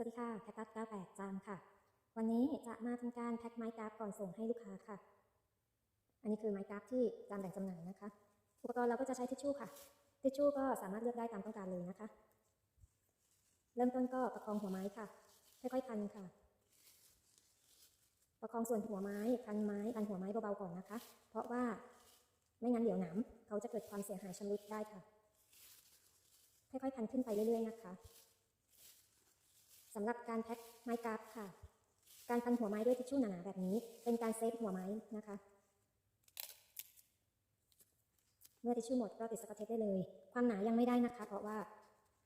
วัสดีค่ะแคคตัส98 จามค่ะ วันนี้จะมาทำการแพ็คไม้กราฟก่อนส่งให้ลูกค้าค่ะ อันนี้คือไม้กราฟที่จามแบ่งจำหน่ายนะคะ อุปกรณ์เราก็จะใช้ทิชชู่ค่ะ ทิชชู่ก็สามารถเลือกได้ตามต้องการเลยนะคะ เริ่มต้นก็ประคองหัวไม้ค่ะ ค่อยๆพันค่ะ ประคองส่วนหัวไม้พันไม้พันหัวไม้เบาๆก่อนนะคะ เพราะว่าไม่งั้นเดี๋ยวหนามเขาจะเกิดความเสียหายชำรุดได้ค่ะ ค่อยๆพันขึ้นไปเรื่อยๆนะคะ สำหรับการแพ็คไม้กราฟค่ะ การพันหัวไม้ด้วยทิชชู่หนาๆแบบนี้ เป็นการเซฟหัวไม้นะคะ เมื่อทิชชู่หมดก็ติดสกอตเทปได้เลย ความหนายังไม่ได้นะคะ เพราะว่า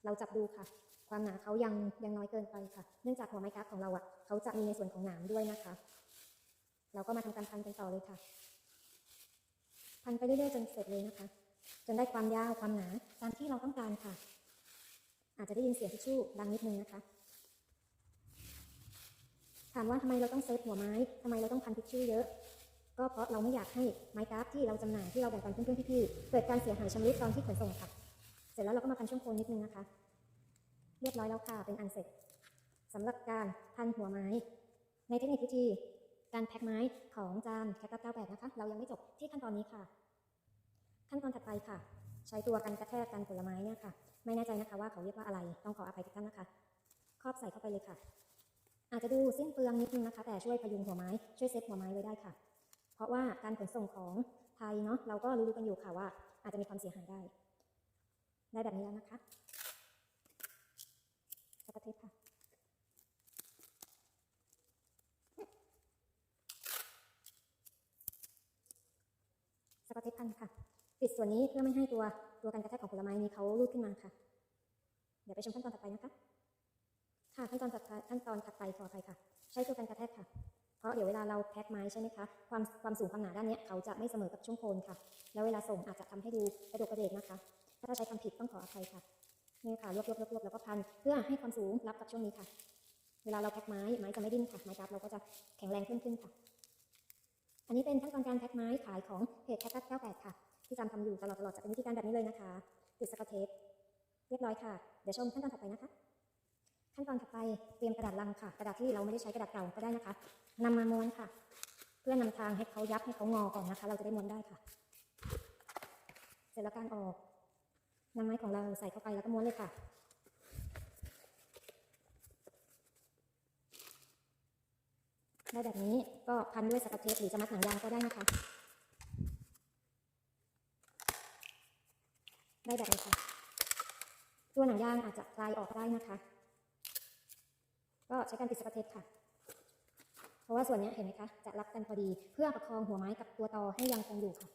เราจับดูค่ะ ความหนาเขายังยังน้อยเกินไปค่ะ เนื่องจากหัวไม้กราฟของเราอะเขาจะมีในส่วนของหนามด้วยนะคะ เราก็มาทำการพันกันต่อเลยค่ะ พันไปเรื่อยๆจนเสร็จเลยนะคะ จนได้ความยาวความหนาตามที่เราต้องการค่ะ อาจจะได้ยินเสียงทิชชู่ดังนิดนึงนะคะ ถามว่าทำไมเราต้องเซฟหัวไม้ทำไมเราต้องพันทิชชู่เยอะ ก็เพราะเราไม่อยากให้ไม้กราฟที่เราจำหน่ายที่เราแบ่งปันเพื่อนๆพี่ๆเกิดการเสียหายชำรุดตอนที่ขนส่งค่ะ เสร็จแล้วเราก็มาพันช่วงโคนนิดนึงนะคะ เรียบร้อยแล้วค่ะเป็นอันเสร็จสำหรับการพันหัวไม้ ในเทคนิควิธีการแพ็คไม้ของจานแคคตัส98นะคะ เรายังไม่จบที่ขั้นตอนนี้ค่ะ ขั้นตอนถัดไปค่ะ ใช้ตัวกันกระแทกกันผลไม้เนี่ยค่ะ ไม่แน่ใจนะคะว่าเขาเรียกว่าอะไร ต้องขออภัยทุกท่านนะคะ ครอบใส่เข้าไปเลยค่ะ อาจจะดูสิ้นเปลืองนิดนึงนะคะ แต่ช่วยพยุงหัวไม้ ช่วยเซฟหัวไม้ไว้ได้ค่ะ เพราะว่าการขนส่งของไทยเนาะเราก็รู้กันอยู่ค่ะว่า อาจจะมีความเสียหายได้ ได้แบบนี้แล้วนะคะสกอตเทปค่ะสกอตเทปพันค่ะ ปิดส่วนนี้เพื่อไม่ให้ตัวตัวกันกระแทกของผลไม้นี้เขารูดขึ้นมาค่ะ เดี๋ยวไปชมขั้นตอนถัดไปนะคะ ค่ะขั้นตอนถัดไปขั้นตอนถัดไปขออภัยค่ะ ใช้ตัวกันกระแทกค่ะ เพราะเดี๋ยวเวลาเราแพ็คไม้ใช่ไหมคะความความสูงความหนาด้านนี้เขาจะไม่เสมอกับช่วงโคนค่ะ แล้วเวลาส่งอาจจะทำให้ดูกระดกกระเดกนะคะ ถ้าใช้ทำผิดต้องขออภัยค่ะนี่ค่ะรวบรวบรวบรวบแล้วก็พันเพื่อให้ความสูงรับกับช่วงนี้ค่ะ เวลาเราแพ็คไม้ไม้จะไม่ดิ้นค่ะไม้กราฟเราก็จะแข็งแรงขึ้นขึ้นค่ะ อันนี้เป็นขั้นตอนการแพ็คไม้ขายของเพจแคคตัส98 ค่ะ ที่จำทำอยู่ตลอดตลอดจะเป็นวิธีการแบบนี้เลยนะคะติดสกอตเทปเรียบร้อยค่ะเดี๋ยวชมขั้นตอนถัดไปนะคะ ขั้นตอนถัดไปเตรียมกระดาษลังค่ะ กระดาษที่เราไม่ได้ใช้กระดาษเก่าก็ได้นะคะนำมาม้วนค่ะ เพื่อนำทางให้เขายับให้เขางอก่อนนะคะ เราจะได้ม้วนได้ค่ะ เสร็จแล้วการออกนำไม้ของเราใส่เข้าไปแล้วก็ม้วนเลยค่ะได้แบบนี้ก็พันด้วยสกอตเทปหรือจะมัดหนังยางก็ได้นะคะ ได้แบบนี้ค่ะ ตัวหนังยางอาจจะคลายออกได้นะคะ ก็ใช้การติดสกอตเทปค่ะ เพราะว่าส่วนนี้เห็นไหมคะ จะรับกันพอดี เพื่อประคองหัวไม้กับตัวตอให้ยังคงอยู่ค่ะ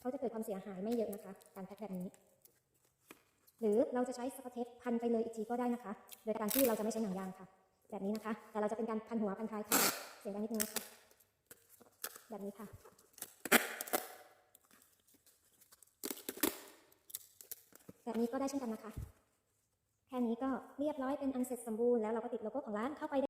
เขาจะเกิดความเสียหายไม่เยอะนะคะ การแพ็คแบบนี้ หรือเราจะใช้สกอตเทปพันไปเลยอีกทีก็ได้นะคะ โดยการที่เราจะไม่ใช้หนังยางค่ะ แบบนี้นะคะ แต่เราจะเป็นการพันหัวพันท้ายค่ะ เสียงดังนิดนึงนะคะ แบบนี้ค่ะแบบนี้ก็ได้เช่นกันนะคะ แค่นี้ก็เรียบร้อยเป็นอันเสร็จสมบูรณ์แล้วเราก็ติดโลโก้ของร้านเข้าไปได้